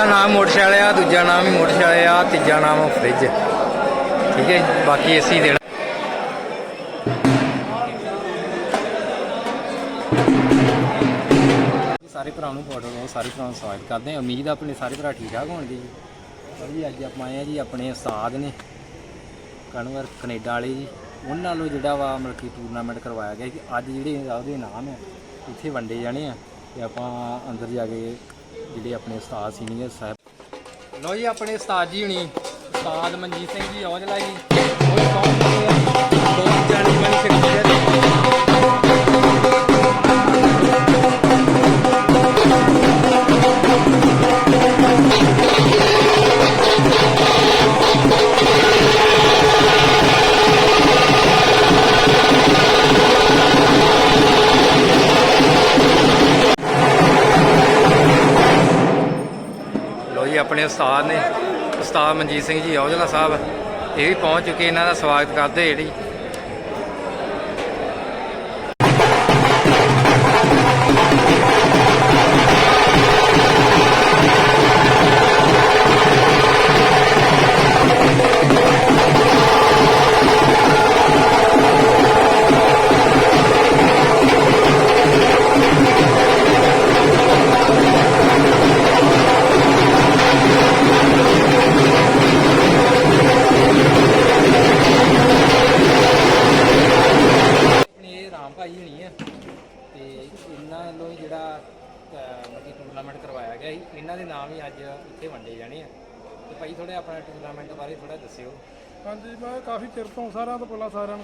ਪਹਿਲਾ ਨਾਮ ਮੋਟਰਸਾਈਕਲ ਆ ਦੂਜਾ ਨਾਮ ਹੀ ਮੋਟਰਸਾਈਕਲ ਆ ਤੀਜਾ ਨਾਮ ਫ੍ਰਿਜ ਠੀਕ ਹੈ ਜੀ, ਬਾਕੀ ਅਸੀਂ ਦੇਣਾ। ਸਾਰੇ ਭਰਾ ਨੂੰ ਪਾਉਡਰ ਬਹੁਤ ਸਾਰੇ ਭਰਾ ਨੂੰ ਸਵਾਗਤ ਕਰਦੇ ਹਾਂ। ਉਮੀਦ ਆ ਆਪਣੇ ਸਾਰੇ ਭਰਾ ਠੀਕ ਠਾਕ ਹੋਣਗੇ ਜੀ। ਔਰ ਜੀ ਅੱਜ ਆਪਾਂ ਆਏ ਆ ਜੀ ਆਪਣੇ ਉਸਤਾਦ ਨੇ ਕਨਵਰ ਕੈਨੇਡਾ ਵਾਲੇ ਜੀ। ਉਹਨਾਂ ਨਾਲੋਂ ਜਿਹੜਾ ਵਾ ਮਤਲਬ ਕਿ ਟੂਰਨਾਮੈਂਟ ਕਰਵਾਇਆ ਗਿਆ ਕਿ ਅੱਜ ਜਿਹੜੇ ਉਹਦੇ ਨਾਮ ਹੈ ਇੱਥੇ ਵੰਡੇ ਜਾਣੇ ਆ ਤੇ ਆਪਾਂ ਅੰਦਰ ਜਾ ਕੇ ਜਿਹੜੇ ਆਪਣੇ ਉਸਤਾਦ ਸੀਨੀਅਰ ਸਾਹਿਬ। ਲੋ ਜੀ, ਆਪਣੇ ਉਸਤਾਦ ਜੀ ਹੁਣੀ। ਉਸਤਾਦ ਮਨਜੀਤ ਸਿੰਘ ਜੀ ਔਜਲਾ ਜੀ। ਆਪਣੇ ਉਸਤਾਦ ਨੇ, ਉਸਤਾਦ ਮਨਜੀਤ ਸਿੰਘ ਜੀ ਔਜਲਾ ਸਾਹਿਬ, ਇਹ ਵੀ ਪਹੁੰਚ ਚੁੱਕੇ, ਇਹਨਾਂ ਦਾ ਸਵਾਗਤ ਕਰਦੇ ਜਿਹੜੀ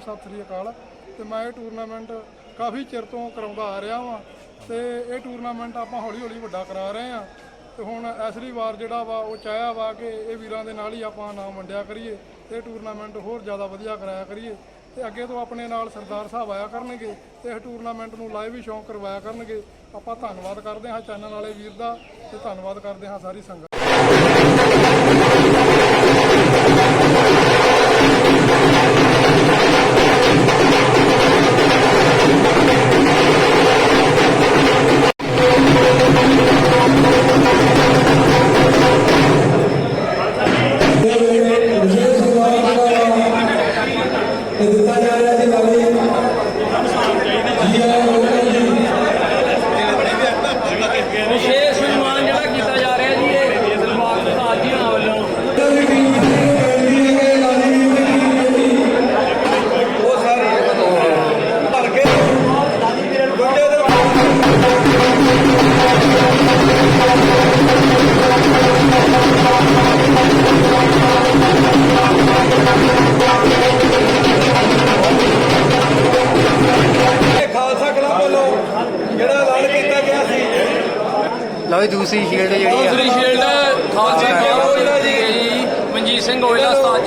ਸਤਿ ਸ੍ਰੀ ਅਕਾਲ। ਤੇ ਮੈਂ ਇਹ ਟੂਰਨਾਮੈਂਟ ਕਾਫੀ ਚਿਰ ਤੋਂ ਕਰਾਉਂਦਾ ਆ ਰਿਹਾ ਵਾਂ। ਤੇ ਇਹ ਟੂਰਨਾਮੈਂਟ ਆਪਾਂ ਹੌਲੀ ਹੌਲੀ ਵੱਡਾ ਕਰਾ ਰਹੇ ਹਾਂ ਤੇ ਹੁਣ ਐਸਰੀ ਵਾਰ ਜਿਹੜਾ ਵਾ, ਉਹ ਚਾਹਿਆ ਵਾ ਕਿ ਇਹ ਵੀਰਾਂ ਦੇ ਨਾਲ ਹੀ ਆਪਾਂ ਨਾਮ ਵੰਡਿਆ ਕਰੀਏ। ਤੇ ਇਹ ਟੂਰਨਾਮੈਂਟ ਹੋਰ ਜ਼ਿਆਦਾ ਵਧੀਆ ਕਰਾਇਆ ਕਰੀਏ। ਤੇ ਅੱਗੇ ਤੋਂ ਆਪਣੇ ਨਾਲ ਸਰਦਾਰ ਸਾਹਿਬ ਆਇਆ ਕਰਨਗੇ, ਤੇ ਇਹ ਟੂਰਨਾਮੈਂਟ ਨੂੰ ਲਾਈਵ ਹੀ ਸ਼ੌਂਕ ਕਰਵਾਇਆ ਕਰਨਗੇ। ਆਪਾਂ ਧੰਨਵਾਦ ਕਰਦੇ ਹਾਂ ਚੈਨਲ ਵਾਲੇ ਵੀਰ ਦਾ, ਤੇ ਧੰਨਵਾਦ ਕਰਦੇ ਹਾਂ ਸਾਰੀ ਸੰਗਤ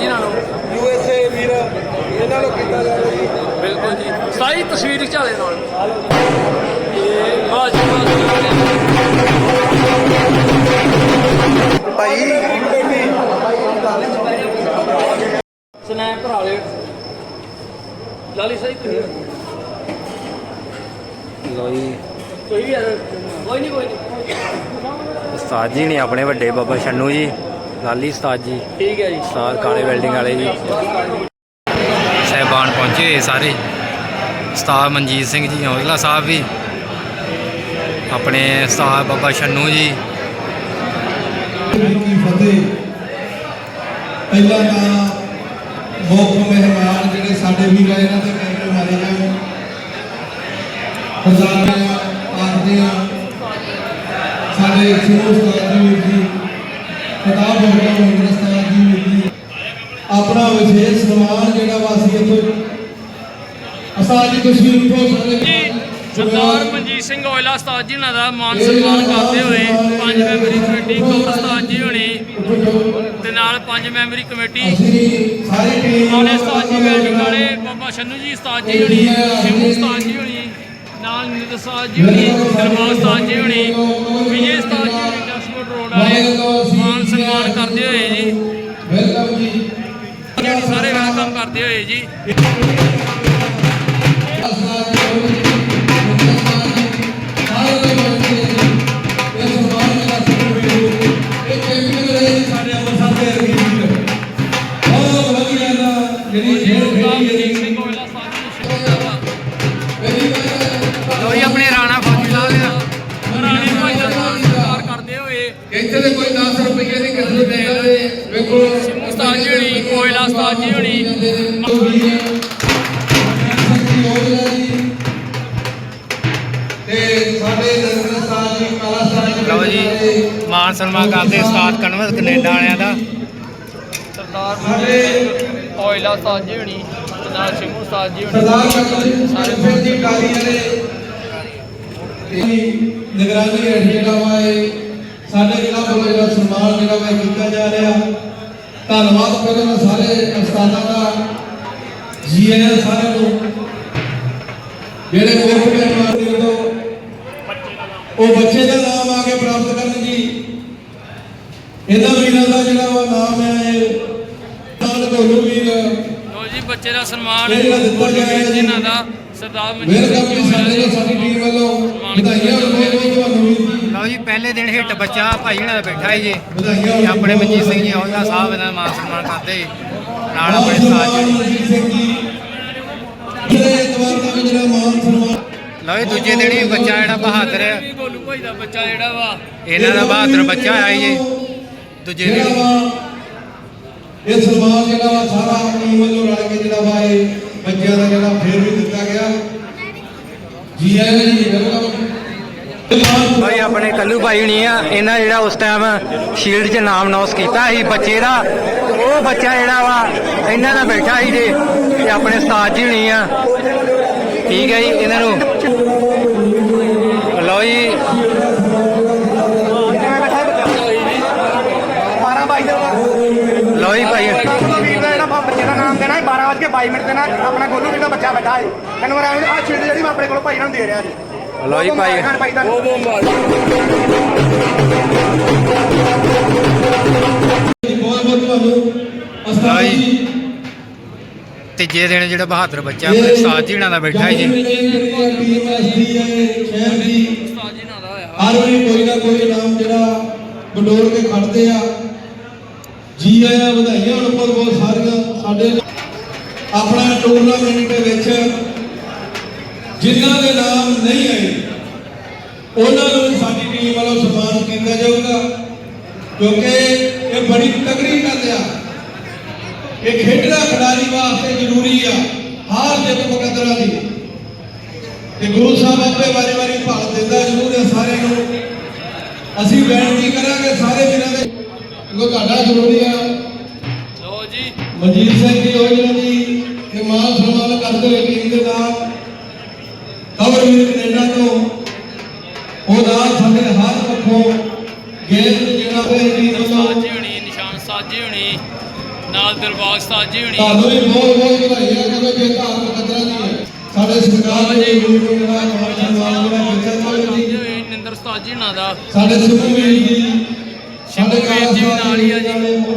ਓਇਲਾ ਉਸਤਾਦ ਜੀ ਨਾਲੋਂ ਯੂ ਐਸ ਏ ਵੀਰ ਇਹਨਾਂ ਨੂੰ ਕੀਤਾ ਜਾ ਰਿਹਾ ਜੀ। ਬਿਲਕੁਲ ਜੀ। ਸਾਰੀ ਤਸਵੀਰ ਝਾਲੇ ਨਾਲ। ਭਾਈ ਸਨੈਪ ਲਾਲੀ ਸਹੀ ਤੁਸੀਂ? ਕੋਈ ਵੀ ਆ ਜਾਓ। ਕੋਈ ਨਹੀਂ ਕੋਈ ਨਹੀਂ। ਉਸਤਾਦ ਜੀ ਨੇ ਆਪਣੇ ਵੱਡੇ ਬਾਬਾ ਛੰਨੂ ਜੀ। ਲਾਲੀ ਉਸਤਾਦ ਜੀ। ਠੀਕ ਹੈ ਜੀ। ਉਸਤਾਦ ਕਾਲੇ ਵੈਲਡਿੰਗ ਵਾਲੇ ਜੀ। ਸਹਿਬਾਨ ਪਹੁੰਚੇ ਹੋਏ ਸਾਰੇ। ਉਸਤਾਦ ਮਨਜੀਤ ਸਿੰਘ ਜੀ ਹੌਜਲਾ ਸਾਹਿਬ ਵੀ। ਆਪਣੇ ਉਸਤਾਦ ਬਾਬਾ ਛੰਨੂ ਜੀ। ਕੀ ਫਤਿਹ। ਪਹਿਲਾਂ ਤਾਂ ਮੁੱਖ ਮਹਿਮਾਨ ਜਿਹੜੇ ਸਾਡੇ ਵੀਰ ਆਏ ਇਹਨਾਂ ਦੇ ਕੈਮਰੇ ਮਾਰੇ ਜਾਣ। ਹਜ਼ਾਰਾਂ ਆਖਦੇ ਆ। ਸਾਡੇ ਸਿਰੋਂ ਸਨਮਾਨ ਜਿਹੜਾ ਵਾਸੀ ਇੱਥੋਂ? ਉਸਤਾਦ ਜੀ ਤਸ਼ਰੀਫ ਤੋਂ ਸਾਰੇ ਸਰਦਾਰ ਮਨਜੀਤ ਸਿੰਘ ਓਇਲਾ ਉਸਤਾਦ ਜੀ ਨਾਲ ਦਾ ਮਾਨ ਸਨਮਾਨ ਕਰਦੇ ਹੋਏ ਪੰਜ ਮੈਂਬਰੀ ਕਮੇਟੀ ਕੌਰ ਉਸਤਾਦ ਜੀ ਹੋਣੀ ਤੇ ਨਾਲ ਪੰਜ ਮੈਂਬਰੀ ਕਮੇਟੀ। ਸਾਰੀ ਟੀਮ ਆਉਣੇ ਉਸਤਾਦ ਜੀ ਵੈਲਡਿੰਗ ਵਾਲੇ ਬਾਬਾ ਸ਼ੰਨੂ ਜੀ ਉਸਤਾਦ ਜੀ ਹੋਣੀ ਸ਼ਿਵੂ ਉਸਤਾਦ ਜੀ ਹੋਣੀ ਨਾਲ ਨਿਤ ਉਸਤਾਦ ਜੀ ਹੋਣੀ ਦਰਬਾਰ ਉਸਤਾਦ ਜੀ ਹੋਣੀ ਵਿਜੇ ਉਸਤਾਦ ਜੀ ਡੈਸ਼ਬੋਰਡ ਰੋਡ ਵਾਲੇ ਮਾਨ ਸਨਮਾਨ ਕਰਦੇ ਹੋਏ ਜੀ ਵੈਲਕਮ ਜੀ ਜਿਹੜੀ ਸਾਰੇ ਕਰਦੇ ਹੋਏ ਜੀ। ਸਨਮਾਨ ਕਰਦੇ ਉਸਤਾਦ ਕਨਵਰ ਕੈਨੇਡਾ ਵਾਲਿਆਂ ਦਾ। ਸਰਦਾਰ ਮਨਜੀਤ ਔਇਲਾ ਉਸਤਾਦ ਜੀ ਹੋਣੀ ਨਾਲ ਸਿੰਘੂ ਉਸਤਾਦ ਜੀ ਹੋਣੀ। ਸਰਦਾਰ ਸਾਰੇ ਜੀ ਕਾਲੀ ਵਾਲੇ ਇਹ ਨਿਗਰਾਨੀ ਹੇਠ ਜਿਹੜਾ ਵਾ ਇਹ ਸਾਡੇ ਜਿਹੜਾ ਵੱਲੋਂ ਜਿਹੜਾ ਸਨਮਾਨ ਜਿਹੜਾ ਵਾ ਕੀਤਾ ਜਾ ਰਿਹਾ। ਧੰਨਵਾਦ ਪਹਿਲਾਂ ਸਾਰੇ ਉਸਤਾਦਾਂ ਦਾ ਜੀ ਆਇਆਂ ਸਾਰਿਆਂ ਨੂੰ। ਜਿਹੜੇ ਦੇ ਉਹ ਬੱਚੇ ਦਾ ਨਾਮ ਆ ਕੇ ਪ੍ਰਾਪਤ ਕਰਨ ਜੀ ਇਹਨਾਂ ਵੀਰਾਂ ਦਾ ਜਿਹੜਾ ਵਾ ਨਾਮ ਹੈ ਇਹ ਨਾਲ ਢੋਲੂ ਵੀਰ। ਲੋ ਜੀ ਬੱਚੇ ਦਾ ਸਨਮਾਨ ਇਹ ਜਿਹੜਾ ਦਿੱਤਾ ਜਾ ਰਿਹਾ ਜੀ। ਜਿਨ੍ਹਾਂ ਦਾ ਸਰਦਾਰ ਮਨਜੀਤ ਸਾਡੇ ਸਾਡੀ ਟੀਮ ਵੱਲੋਂ ਵਧਾਈਆਂ ਬਹੁਤ ਬਹੁਤ ਤੁਹਾਨੂੰ ਜੀ ਲਓ ਜੀ ਪਹਿਲੇ ਦਿਨ ਹਿੱਟ ਬੱਚਾ ਭਾਈ ਹੁਣਾਂ ਦਾ ਬੈਠਾ ਹੀ ਜੇ। ਆਪਣੇ ਮਨਜੀਤ ਸਿੰਘ ਜੀ ਹੌਲਾ ਸਾਹਿਬ ਇਹਨਾਂ ਦਾ ਮਾਨ ਸਨਮਾਨ ਕਰਦੇ ਜੀ। ਨਾਲ ਆਪਣੇ ਜੀ। ਜਿਹੜੇ ਇਤਵਾਰ ਦਾ ਵੀ ਜਿਹੜਾ ਮਾਨ ਸਨਮਾਨ ਲਓ ਜੀ ਦੂਜੇ ਦਿਨ ਹੀ ਬੱਚਾ ਜਿਹੜਾ ਬਹਾਦਰ ਹੈ। ਜੀ ਗੋਲੂ ਭਾਈ ਦਾ ਬੱਚਾ ਜਿਹੜਾ ਵਾ। ਇਹਨਾਂ ਦਾ ਬਹਾਦਰ ਬੱਚਾ ਆਇਆ ਜੀ। ਦੂਜੇ ਜਿਹੜਾ ਵਾ ਇਹ ਸਨਮਾਨ ਜਿਹੜਾ ਵਾ ਸਾਰਾ ਟੀਮ ਵੱਲੋਂ ਰਲ ਕੇ ਜਿਹੜਾ ਵਾ ਇਹ ਬੱਚਿਆਂ ਦਾ ਜਿਹੜਾ ਫੇਰ ਵੀ ਦਿੱਤਾ ਗਿਆ। ਜੀ ਆਇਆਂ ਜੀ ਵੈਲਕਮ ਭਾਈ ਆਪਣੇ ਕੱਲੂ ਭਾਈ ਹੁਣੀ ਆ ਇਹਨਾਂ ਜਿਹੜਾ ਉਸ ਟਾਈਮ ਸ਼ੀਲਡ 'ਚ ਨਾਮ ਨੌਸ ਕੀਤਾ ਸੀ ਬੱਚੇ ਦਾ ਉਹ ਬੱਚਾ ਜਿਹੜਾ ਵਾ ਇਹਨਾਂ ਦਾ ਬੈਠਾ ਸੀ ਜੇ ਤੇ ਆਪਣੇ ਉਸਤਾਦ ਜੀ ਹੁਣੀ ਆ। ਠੀਕ ਹੈ ਜੀ ਇਹਨਾਂ ਨੂੰ। ਲਓ ਜੀ ਭਾਈ ਗੋਲੂ ਵੀਰ ਦਾ ਜਿਹੜਾ ਬ- ਬੱਚੇ ਦਾ ਨਾਮ ਦੇਣਾ ਹੈ 12 ਵਜੇ 22 ਮਿੰਟ ਦੇ ਨਾਲ ਆਪਣਾ ਗੋਲੂ ਦਾ ਬੱਚਾ ਬੈਠਾ ਹੈ ਮੈਨੂੰ ਆ ਆ ਛਿੜ ਜਿਹੜੀ ਮੈਂ ਆਪਣੇ ਕੋਲ ਭਾਈ ਨਾਲ ਦੇ ਰਿਹਾ ਜੀ। ਲਓ ਜੀ ਭਾਈ। ਭਾਈ ਦਾ। ਬਹੁਤ ਬਹੁਤ ਤੁਹਾਨੂੰ ਉਸਤਾਦ ਜੀ। ਤੀਜੇ ਦਿਨ ਜਿਹੜਾ ਬਹਾਦਰ ਬੱਚਾ ਆਪਣੇ ਉਸਤਾਦ ਜੀ ਦਾ ਬੈਠਾ ਸੀ ਜੀ। ਟੀਮ ਐਸਡੀ ਹੈ ਸ਼ਹਿਰ ਦੀ। ਉਸਤਾਦ ਜੀ ਨਾਲ ਦਾ ਹੋਇਆ ਹਰ ਵਾਰੀ ਕੋਈ ਨਾ ਕੋਈ ਨਾਮ ਜਿਹੜਾ ਬਟੋਰ ਕੇ ਖੜਦੇ ਆ। ਜੀ ਆਇਆਂ ਵਧਾਈਆਂ ਹੁਣ ਬਹੁਤ ਬਹੁਤ ਸਾਰੀਆਂ ਸਾਡੇ ਟੂਰਨਾਮੈਂਟ ਦੇ ਵਿੱਚ ਜਿਨ੍ਹਾਂ ਦੇ ਨਾਮ ਨਹੀਂ ਆਏ, ਉਹਨਾਂ ਨੂੰ ਸਾਡੀ ਟੀਮ ਵੱਲੋਂ ਸਨਮਾਨ ਕੀਤਾ ਜਾਊਗਾ, ਕਿਉਂਕਿ ਇਹ ਬੜੀ ਤਗੜੀ ਗੱਲ ਆ। ਇਹ ਖੇਡਣਾ ਖਿਡਾਰੀ ਵਾਸਤੇ ਜ਼ਰੂਰੀ ਆ, ਹਾਰ ਜਿੱਤ ਮੁਕੱਦਰਾਂ ਦੀ। ਤੇ ਗੁਰੂ ਸਾਹਿਬ ਆਪੇ ਵਾਰੀ ਵਾਰੀ ਭਾਲ ਦਿੰਦਾ ਜ਼ਰੂਰ ਹੈ ਸਾਰੇ ਨੂੰ। ਅਸੀਂ ਬੇਨਤੀ ਕਰਾਂਗੇ ਸਾਰੇ ਵੀਰਾਂ ਦੇ ਤੁਹਾਡਾ ਜ਼ਰੂਰੀ ਮਾਨ ਸਨਮਾਨ ਕਰਦੇ ਹੋਏ ਟੀਮ ਦੇ ਨਾਲ। ਕਵਰਵੀਰ ਕੈਨੇਡਾ ਤੋਂ। ਉਹ ਨਾਲ ਸਾਡੇ ਹਰ ਪੱਖੋਂ ਗੇਮ ਜਿਹੜਾ ਵੱਲੋਂ ਜੀ ਹੋਣੀ ਨਿਸ਼ਾਨ ਉਸਤਾਦ ਜੀ ਹੋਣੀ ਨਾਲ ਦਿਲਬਾਗ ਉਸਤਾਦ ਜੀ ਹੋਣੀ। ਤੁਹਾਨੂੰ ਵੀ ਬਹੁਤ ਬਹੁਤ ਵਧਾਈਆਂ ਕਿਉਂਕਿ ਜੇ ਧਾਰ ਮੁਕੱਦਰਾਂ ਦੀ ਹੈ। ਸਾਡੇ ਸਰਕਾਰ ਦੇ ਵੀਰ ਨੂੰ ਜਿਹੜਾ ਮਾਨ ਸਨਮਾਨ ਜਿਹੜਾ ਕੀਤਾ ਜਾਵੇ ਜੀ ਨਿੰਦਰ ਉਸਤਾਦ ਜੀ ਹੋਣਾ ਦਾ। ਸਾਡੇ ਸਿੱਧੂ ਵੀਰ ਜੀ ਸ਼ੰਭੂ ਵੀਰ ਜੀ ਵੀ ਨਾਲ ਹੀ ਆ ਜੀ।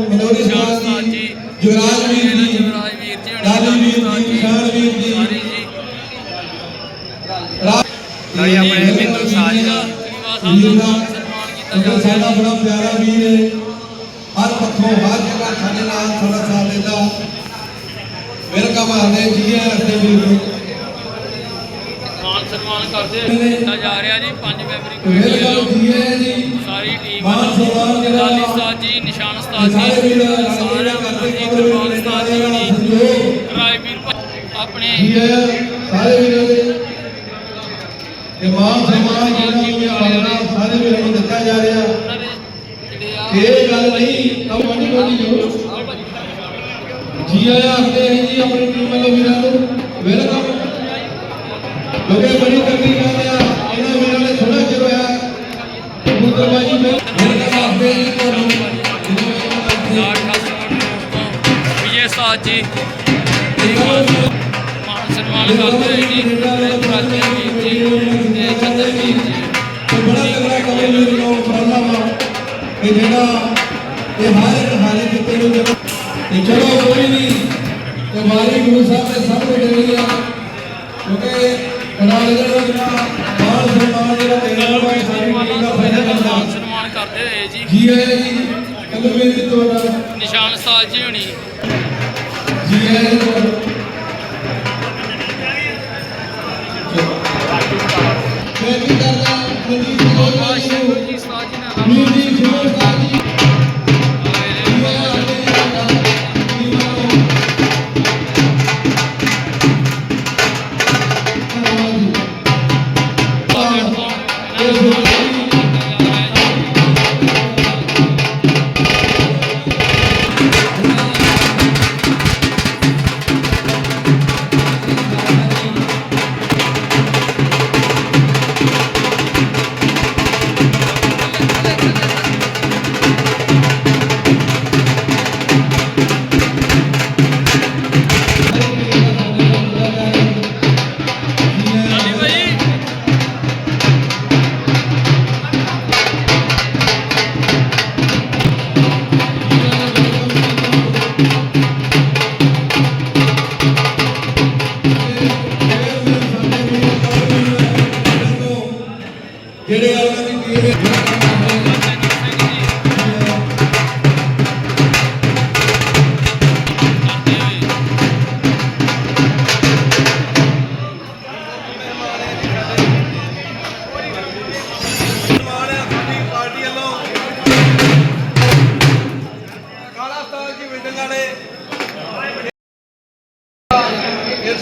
ਮਨੋਰੀ ਸਾਹਿਬ ਜੀ ਜੀ ਜੁਗਰਾਜ ਵੀਰ ਜੀ ਜੁਗਰਾਜ ਵੀਰ ਜੀ ਹੋਣੀ ਲਾਲੀ ਵੀਰ ਉਸਤਾਦ ਜੀ ਨਿਸ਼ਾਨ ਵੀਰ ਜੀ ਸਾਰੇ ਜੀ ਲਓ ਜੀ ਆਪਣੇ ਬਿੰਦੂ ਸਾਜ ਜਿਹੜਾ ਦਾ ਸ੍ਰੀਵਾਸ ਸਾਹਿਬ ਦਾ ਮਾਨ ਸਨਮਾਨ ਕੀਤਾ ਜਾ ਰਿਹਾ ਸਾਡਾ ਬੜਾ ਪਿਆਰਾ ਵੀਰ ਹੈ ਹਰ ਪੱਖੋਂ ਹਰ ਜਗ੍ਹਾ ਸਾਡੇ ਨਾਲ ਸਾਡਾ ਸਾਥ ਦਿੰਦਾ। ਵੈਲਕਮ ਆਦੇ ਜੀ ਹੈ ਅਤੇ ਵੀਰ ਨੂੰ ਮਾਨ ਸਨਮਾਨ ਕਰਦੇ ਕੀਤਾ ਜਾ ਰਿਹਾ ਜੀ ਪੰਜ ਮੈਂਬਰੀ ਕਮੇਟੀ ਵੈਲਕਮ ਵੱਲੋਂ ਜੀ। ਹੈ ਜੀ? ਸਾਰੀ ਟੀਮ ਮਾਨ ਸਨਮਾਨ ਜਿਹੜਾ ਲਾਲੀ ਉਸਤਾਦ ਜੀ ਨਿਸ਼ਾਨ ਉਸਤਾਦ ਸਾਰੇ ਜੀ ਵੀਰ ਸਾਰਿਆਂ ਵੱਲੋਂ ਜੀ ਦਿਲਬਾਗ ਉਸਤਾਦ ਜੀ ਹੋਣੀ ਸਹਿਯੋਗ। ਰਾਜਵੀਰ ਭਾ- ਆਪਣੇ ਜੀ ਹੈ? ਸਾਰੇ ਵੀਰਾਂ ਦੇ ਤੇ ਮਾਨ ਸਨਮਾਨ ਜਿਹੜਾ ਵੀ ਪਾਲਣਾ ਸਾਰੇ ਵੀਰਾਂ ਨੂੰ ਦਿੱਤਾ ਜਾ ਰਿਹਾ ਉਹਨਾਂ ਦੇ ਜਿਹੜੇ ਆ ਇਹ ਗੱਲ ਨਹੀਂ ਕਮ ਵੱਡੀ ਜੋ ਆਇਆ ਆਖਦੇ ਹਾਂ ਜੀ ਆਪਣੀ ਟੀਮ ਵੱਲੋਂ ਵੀਰਾਂ ਨੂੰ ਵੈਲਕਮ। ਲੋਕੇ ਬੜੀ ਤਕਲੀਫ ਕਰਦੇ ਆ ਇਹਨਾਂ ਵੀਰਾਂ ਨੇ ਥੋੜਾ ਚਿਰ ਹੋਇਆ। ਕਬੂਤਰਬਾਜੀ ਵਿੱਚ ਵੈਲਕਮ ਆਖਦੇ ਜੀ ਤੁਹਾਨੂੰ ਵਿਜੇ ਉਸਤਾਦ ਜੀ ਮਾਨ ਸਨਮਾਨ ਕਰਦੇ ਜੀ। ਪ੍ਰਾਚੀਨ ਵੀਰ ਜੀ ਤੇ ਚੰਦਰ ਵੀਰ ਜੀ ਤੇ ਬੜਾ ਤਗੜਾ ਕਮਲ ਵੀਰ ਨੂੰ ਉਪਰਾਲਾ ਵਾ ਕਿ ਜਿਹੜਾ ਇਹ ਹਰ ਨੂੰ ਜਦੋਂ ਤੇ ਚਲੋ ਕੋਈ ਨਹੀਂ ਤੇ ਮਾਰੇ ਗੁਰੂ ਸਾਹਿਬ ਨੇ ਸਭ ਕੁਝ ਦੇ ਲਿਆ ਕਿਉਂਕਿ ਕਨਾਲ ਜਿਹੜਾ ਜਿਹੜਾ ਮਾਨ ਸਨਮਾਨ ਜਿਹੜਾ ਵਾ ਇਹ ਸਾਡੀ ਟੀਮ ਦਾ ਮਾਨ ਕਰਦਾ ਸਨਮਾਨ ਕਰਦੇ ਹੋਏ ਜੀ ਜੀ ਆਇਆ ਜੀ ਵੀਰ ਜੀ ਤੁਹਾਡਾ ਨਿਸ਼ਾਨ ਉਸਤਾਦ ਜੀ ਹੋਣੀ ਜੀ ਆਇਆ ਜੀ ਮੈਂ ਕੀ ਕਰਦਾ ਬਾਬਾ ਜੀ ਨੂੰ ਜੀ ਉਸਤਾਦ ਜੀ ਨਾਲ ਵੀਰ ਜੀ ਨੇ। ਜੀ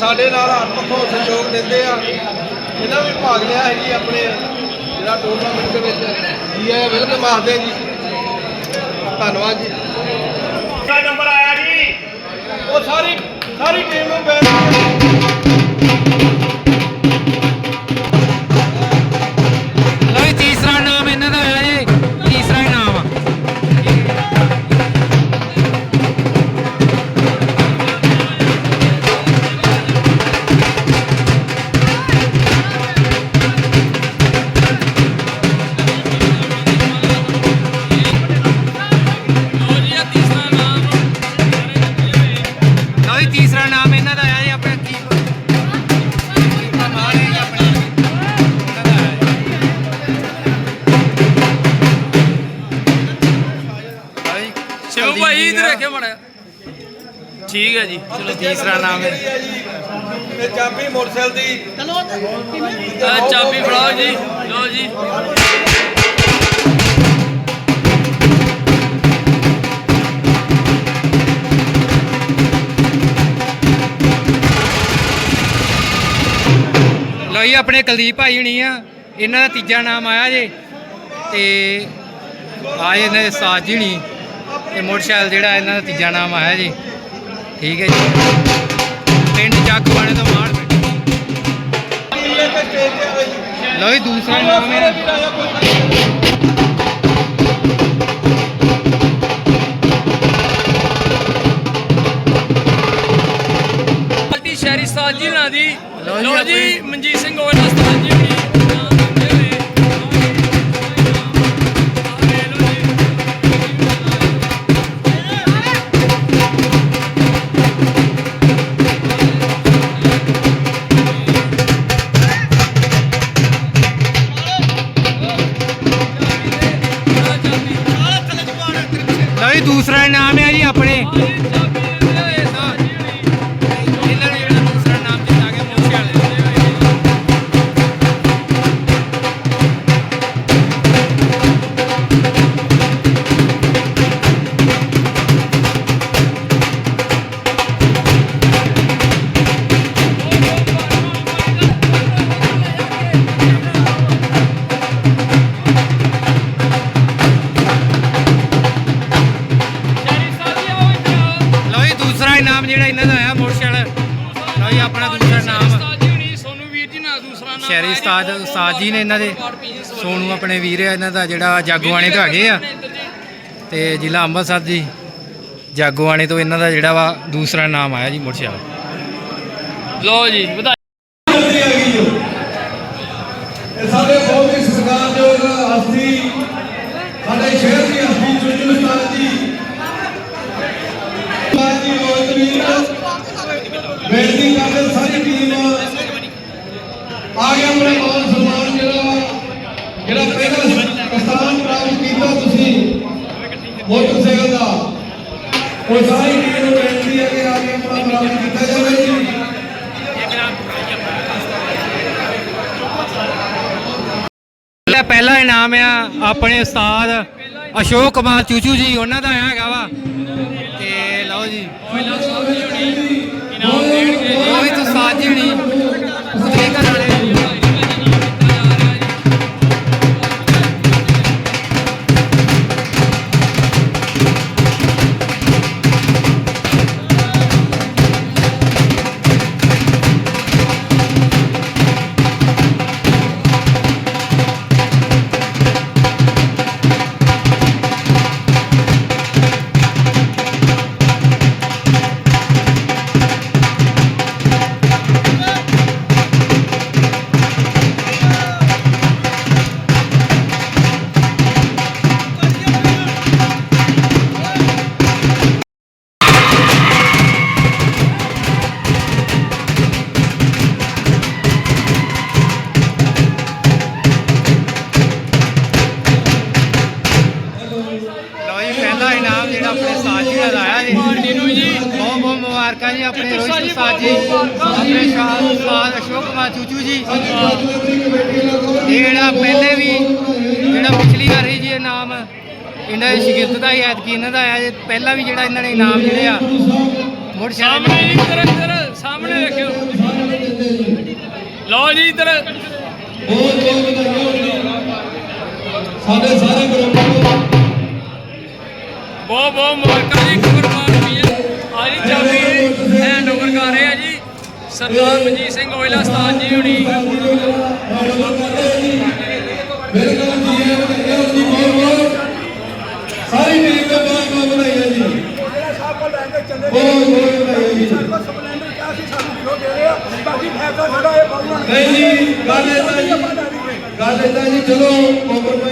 ਸਾਡੇ ਨਾਲ ਹਰ ਪੱਖੋਂ ਸਹਿਯੋਗ ਦਿੰਦੇ ਆ। ਇਹਨਾਂ ਵੀ ਭਾਗ ਲਿਆ ਹੈ ਜੀ ਆਪਣੇ ਜਿਹੜਾ ਟੂਰਨਾਮੈਂਟ ਦੇ ਵਿੱਚ। ਜੀ ਆਇਆ ਵੈਲਕਮ ਆਖਦੇ ਜੀ। ਧੰਨਵਾਦ ਜੀ। ਨੰਬਰ ਆਇਆ ਜੀ। ਉਹ ਸਾਰੀ ਸਾਰੀ ਟੀਮ ਨੂੰ ਜੀ। ਚਲੋ ਤੀਸਰਾ ਨਾਮ ਹੈ ਇਹ ਚਾਬੀ ਮੋਟਰਸਾਈਕਲ ਦੀ। ਇਹ ਚਾਬੀ ਫੜਾਓ ਜੀ। ਲਓ ਜੀ। ਲਓ ਜੀ ਆਪਣੇ ਕੁਲਦੀਪ ਭਾਈ ਹੁਣੀ ਆ। ਇਹਨਾਂ ਦਾ ਤੀਜਾ ਨਾਮ ਆਇਆ ਜੇ। ਤੇ ਆਏ ਇਹਨਾਂ ਦੇ ਸਾਜ ਜੀ ਹੁਣੀ। ਤੇ ਮੋਟਰਸਾਈਕਲ ਜਿਹੜਾ ਇਹਨਾਂ ਦਾ ਤੀਜਾ ਨਾਮ ਆਇਆ ਜੀ। ਠੀਕ ਹੈ ਜੀ। ਪਿੰਡ ਜਾਗਵਾਣੇ ਤੋਂ ਮਾੜ ਪਿੰਡ ਜੀ ਲਓ ਜੀ ਦੂਸਰਾ ਨਾਮ ਹੈ। ਪਾਰਟੀ ਸ਼ਹਿਰੀ ਸਾਜ ਜੀ ਨਾਂ ਦੀ। ਲਓ ਜੀ, ਮਨਜੀਤ ਸਿੰਘ ਉਸਤਾਦ ਸ਼ਹਿਰੀ ਉਸਤਾਦ ਉਸਤਾਦ ਜੀ ਨੇ ਇਹਨਾਂ ਦੇ ਸੋਨੂ ਆਪਣੇ ਵੀਰ ਆ, ਇਹਨਾਂ ਦਾ ਜਿਹੜਾ ਜਾਗੋਆਣੇ ਤੋਂ ਹੈਗੇ ਆ। ਤੇ ਜ਼ਿਲ੍ਹਾ ਅੰਮ੍ਰਿਤਸਰ ਜੀ, ਜਾਗੋਆਣੇ ਤੋਂ ਇਹਨਾਂ ਦਾ ਜਿਹੜਾ ਵਾ ਦੂਸਰਾ ਨਾਮ ਆਇਆ ਜੀ ਮੋਟਰਸਾਈਕਲ ਲਓ ਜੀ ਵਧਾਈ ਜਲਦੀ ਆ ਗਈ ਜੋ ਇਹ ਸਾਡੇ ਬਹੁਤ ਹੀ ਸਤਿਕਾਰਯੋਗ ਹਸਤੀ ਸਾਡੇ ਸ਼ਹਿਰ ਦੀ ਹਸਤੀ ਚੁੰਝਲ ਉਸਤਾਦ ਜੀ ਉਸਤਾਦ ਜੀ ਰੋਹਿਤ ਵੀਰ ਬੇਨਤੀ ਕਰਦੇ ਸਾਰੀ ਟੀਮ ਆ ਗਿਆ ਮੇਰੇ ਮਾਨ ਸਨਮਾਨ ਜਿਹੜਾ ਵਾ, ਜਿਹੜਾ ਪਹਿਲਾ ਸਥਾਨ ਪ੍ਰਾਪਤ ਕੀਤਾ ਤੁਸੀਂ ਮੋਟਰਸਾਈਕਲ ਦਾ। ਉਹ ਸਾਰੀ ਟੀਮ ਨੂੰ ਬੇਨਤੀ ਹੈ ਕਿ ਆ ਆਪਣਾ ਪ੍ਰਾਪਤ ਕੀਤਾ ਜਾਵੇ ਜੀ। ਪਹਿਲਾ ਇਨਾਮ ਆ ਆਪਣੇ ਉਸਤਾਦ ਅਸ਼ੋਕ ਕੁਮਾਰ ਚੂਚੂ ਜੀ, ਉਹਨਾਂ ਦਾ ਆਇਆ ਹੈਗਾ ਵਾ। ਜੀ। ਆਪਣੇ ਜੀ, ਜੀ ਬਹੁਤ ਮੁਬਾਰਕਾਂ। ਆਪਣੇ ਸ਼ਾਹ ਉਸਤਾਦ ਅਸ਼ੋਕ ਕੁਮਾਰ ਚੂਚੂ ਜੀ। ਇਹ ਜਿਹੜਾ ਪਹਿਲੇ ਵੀ ਜਿਹੜਾ ਪਿਛਲੀ ਵਾਰ ਸੀ ਜੀ ਇਹ ਨਾਮ ਇਹਨਾਂ ਦੇ ਸ਼ਾਗਿਰਦ ਦਾ ਹੀ ਐਤਕੀ ਇਹਨਾਂ ਦਾ ਆਇਆ ਜੇ ਪਹਿਲਾਂ ਵੀ ਜਿਹੜਾ ਇਹਨਾਂ ਨੇ ਇਨਾਮ ਜਿਹੜੇ ਆ ਮੁੜ ਸਾਹਮਣੇ ਰੱਖਿਓ ਲਓ ਜੀ ਇੱਧਰ ਬਹੁਤ ਬਹੁਤ ਵਧਾਈਆਂ ਹੋਣ ਜੀ ਸਾਡੇ ਸਾਰੇ ਗਰੁੱਪ ਨੂੰ ਬਹੁਤ ਬਹੁਤ ਮੁਬਾਰਕਾਂ ਜੀ ਕੁਰਬਾਨ ਵੀਰ ਆਜੀ ਚਾਬੀ ਹੈਂਡ ਓਵਰ ਕਰ ਰਹੇ ਆ ਜੀ। ਸਰਦਾਰ ਮਨਜੀਤ ਸਿੰਘ ਓਇਲਾ ਉਸਤਾਦ ਜੀ ਹੁਣੀ। ਮੇਰੇ ਕੋਲ ਜੀ ਹੈ ਜੀ ਬਹੁਤ ਬਹੁਤ ਸਾਰੀ ਟੀਮ ਨੂੰ ਬਹੁਤ ਬਹੁਤ ਵਧਾਈਆਂ ਜੀ। ਬਹੁਤ ਬਹੁਤ ਵਧਾਈਆਂ ਜੀ। ਨਹੀਂ ਜੀ, ਗੱਲ ਏਦਾਂ ਜੀ, ਗੱਲ ਏਦਾਂ ਜੀ, ਚਲੋ ਕੰਪਰਮਾਈਜ਼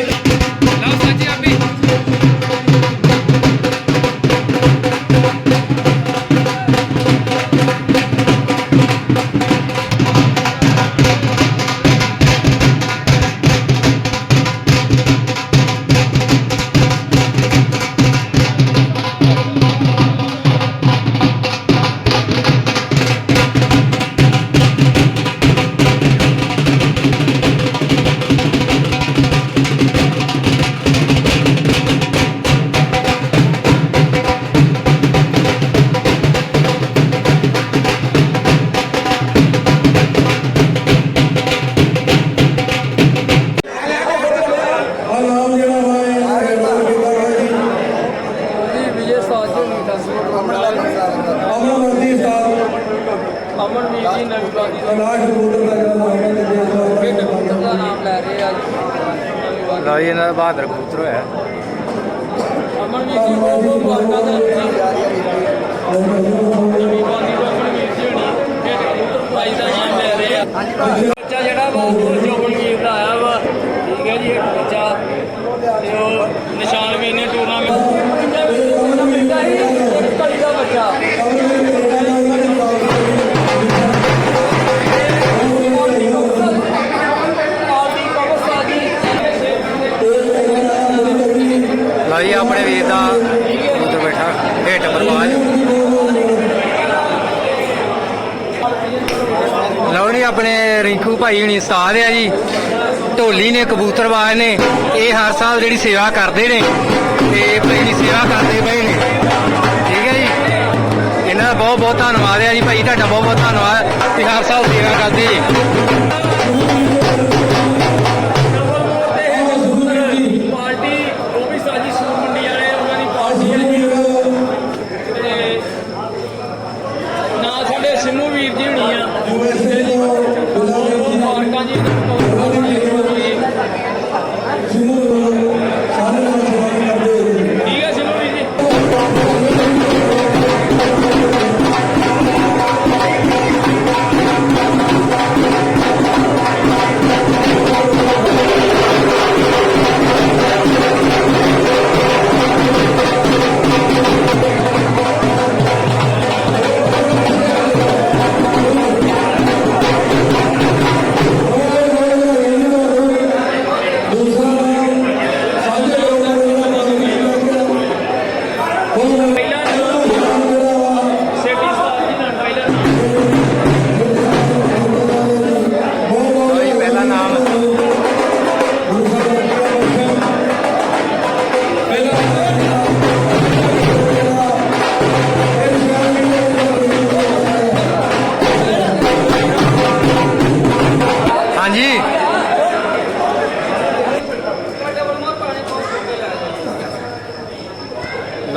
ਆ। ਬੱਚਾ ਜਿਹੜਾ ਵਾ, ਉਹ ਜੋਬਨਵੀਰ ਦਾ ਆਇਆ ਵਾ। ਠੀਕ ਹੈ ਜੀ, ਇੱਕ ਬੱਚਾ। ਤੇ ਉਹ ਨਿਸ਼ਾਨ ਵੀ ਨੇ ਟੂਰਨਾਮੈਂਟ ਕੜੀ ਦਾ ਬੱਚਾ ਆਦੀ ਆਪਣੇ ਵੀਰ ਦਾ ਕਬੂਤਰ ਬੈਠਾ ਹੇਠ ਬਰਬਾਜ ਲਓ ਜੀ ਆਪਣੇ ਰਿੰਕੂ ਭਾਈ ਹੁਣੀ ਉਸਤਾਦ ਆ ਜੀ, ਢੋਲੀ ਨੇ ਕਬੂਤਰਵਾਜ਼ ਨੇ, ਇਹ ਹਰ ਸਾਲ ਜਿਹੜੀ ਸੇਵਾ ਕਰਦੇ ਨੇ, ਤੇ ਭਾਈ ਦੀ ਸੇਵਾ ਕਰਦੇ ਪਏ ਨੇ। ਠੀਕ ਹੈ ਜੀ? ਇਹਨਾਂ ਦਾ ਬਹੁਤ ਬਹੁਤ ਧੰਨਵਾਦ ਹੈ ਜੀ। ਭਾਈ, ਤੁਹਾਡਾ ਬਹੁਤ ਬਹੁਤ ਧੰਨਵਾਦ। ਕਿ ਹਰ ਸਾਲ ਸੇਵਾ ਕਰਦੇ ਜੀ।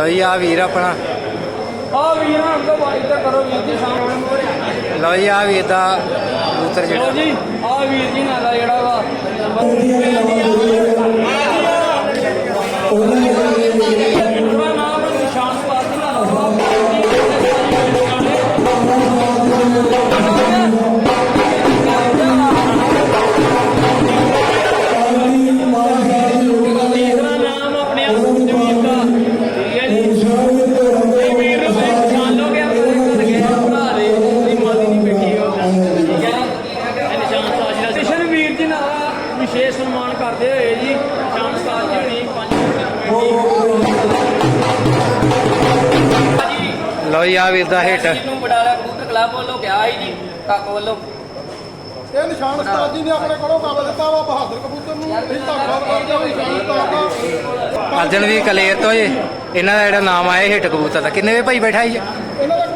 ਲਓ ਜੀ ਆ ਵੀਰ ਆਪਣਾ। ਆ ਵੀਰ ਹਣ ਤੋਂ ਬਾਈ ਤਾਂ ਕਰੋ ਵੀਰ ਜੀ ਸਾਹਮਣੇ। ਲਓ ਜੀ ਆ ਵੀਰ ਦਾ ਕਬੂਤਰ ਜਿਹੜਾ। ਜੀ ਆ ਵੀਰ ਜੀ ਨਾਲ ਦਾ ਜਿਹੜਾ ਵਾ। ਉਹਦਾ ਨਾਮ ਨਿਸ਼ਾਨ ਪਾਤੀ ਨਾਲ। ਦਾ ਹਿੱਟ। ਨੂੰ ਬਡਾਲਾ ਕਬੂਤਰ ਕਲੱਬ ਵੱਲੋਂ ਗਿਆ ਸੀ ਜੀ ਕਾਕੋ ਵੱਲੋਂ। ਇਹ ਨਿਸ਼ਾਨ ਉਸਤਾਦ ਜੀ ਨੇ ਆਪਣੇ ਕੋਲੋਂ ਕੰਮ ਦਿੱਤਾ ਵਾ ਬਹਾਦਰ ਕਬੂਤਰ ਨੂੰ। ਅਸੀਂ ਧੰਨਵਾਦ ਕਰਦੇ ਹਾਂ ਨਿਸ਼ਾਨ ਉਸਤਾਦ ਦਾ ਅਰਜਨ ਵੀ ਕਲੇਰ ਤੋਂ ਜੀ ਇਹਨਾਂ ਦਾ ਜਿਹੜਾ ਨਾਮ ਆਇਆ ਹਿੱਟ ਕਬੂਤਰ ਦਾ। ਕਿੰਨੇ ਵੇ ਭਾਈ ਬੈਠਾ ਜੀ ਇਹਨਾਂ ਦਾ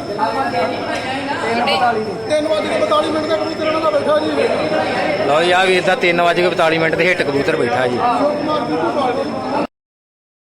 3 ਵਜੇ। 42 ਮਿੰਟ ਦਾ ਕਬੂਤਰ ਇਹਨਾਂ ਦਾ ਬੈਠਾ ਜੀ। ਲਓ ਜੀ ਆ ਵੀਰ ਦਾ 3:42 ਮਿੰਟ ਤੇ ਹਿੱਟ ਕਬੂਤਰ ਬੈਠਾ ਜੀ।